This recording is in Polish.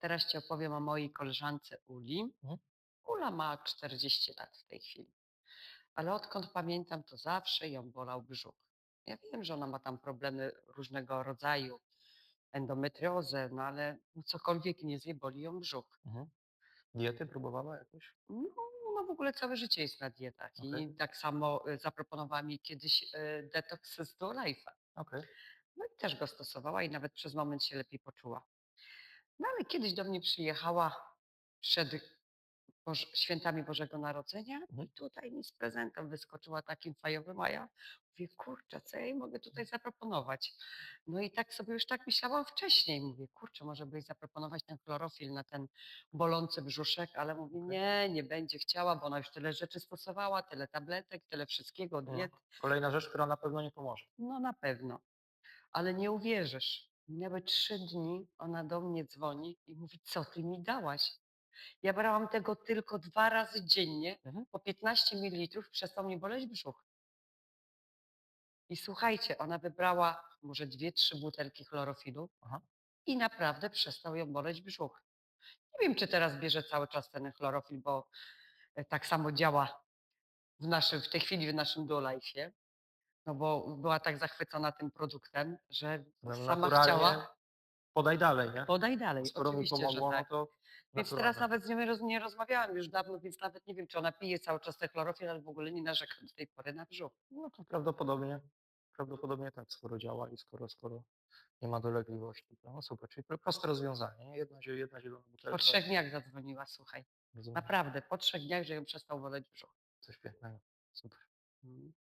Teraz ci opowiem o mojej koleżance Uli. Mhm. Ula ma 40 lat w tej chwili, ale odkąd pamiętam, to zawsze ją bolał brzuch. Ja wiem, że ona ma tam problemy różnego rodzaju, endometriozę, no ale no cokolwiek nie zje, boli ją brzuch. Mhm. Diety próbowała jakoś? No, ona w ogóle całe życie jest na dietach i Okej. tak samo y, zaproponowała mi kiedyś y, detoks z Life'a. Okej. No i też go stosowała i nawet przez moment się lepiej poczuła. No ale kiedyś do mnie przyjechała przed Boż świętami Bożego Narodzenia Mhm. i tutaj mi z prezentem wyskoczyła takim fajowym, a ja mówię: "Kurczę, co ja jej mogę tutaj zaproponować?" No i tak sobie już tak myślałam wcześniej, mówię: "Kurczę, może by jej zaproponować ten chlorofil na ten bolący brzuszek", ale mówię: Okej. "Nie, nie będzie chciała, bo ona już tyle rzeczy stosowała, tyle tabletek, tyle wszystkiego, No. diet". Kolejna rzecz, która na pewno nie pomoże. No na pewno, ale nie uwierzysz, minęły 3 dni, ona do mnie dzwoni i mówi: "Co ty mi dałaś?" Ja brałam tego tylko 2 razy dziennie, Mhm. po 15 ml, przestał mnie boleć brzuch. I słuchajcie, ona wybrała może 2-3 butelki chlorofilu Aha. i naprawdę przestał ją boleć brzuch. Nie wiem, czy teraz bierze cały czas ten chlorofil, bo, e, tak samo działa w naszym w tej chwili w naszym Duolife'ie, no bo była tak zachwycona tym produktem, że No, sama naturalnie chciała podaj dalej, nie? podaj dalej, Skoro mi oczywiście, że pomogło, no tak. to Więc teraz nawet z nią roz nie rozmawiałam już dawno, więc nawet nie wiem, czy ona pije cały czas ten chlorofil, ale w ogóle nie narzeka do tej pory na brzuch. No to prawdopodobnie prawdopodobnie tak, skoro działa i skoro skoro nie ma dolegliwości, to no super, czyli pro proste rozwiązanie, nie? Jedna zie jedna zielona Po butelka. 3 dniach zadzwoniła, słuchaj. Rozumiem. Naprawdę, po 3 dniach, że ją przestał boleć brzuch. Coś pięknego. Super. Mhm.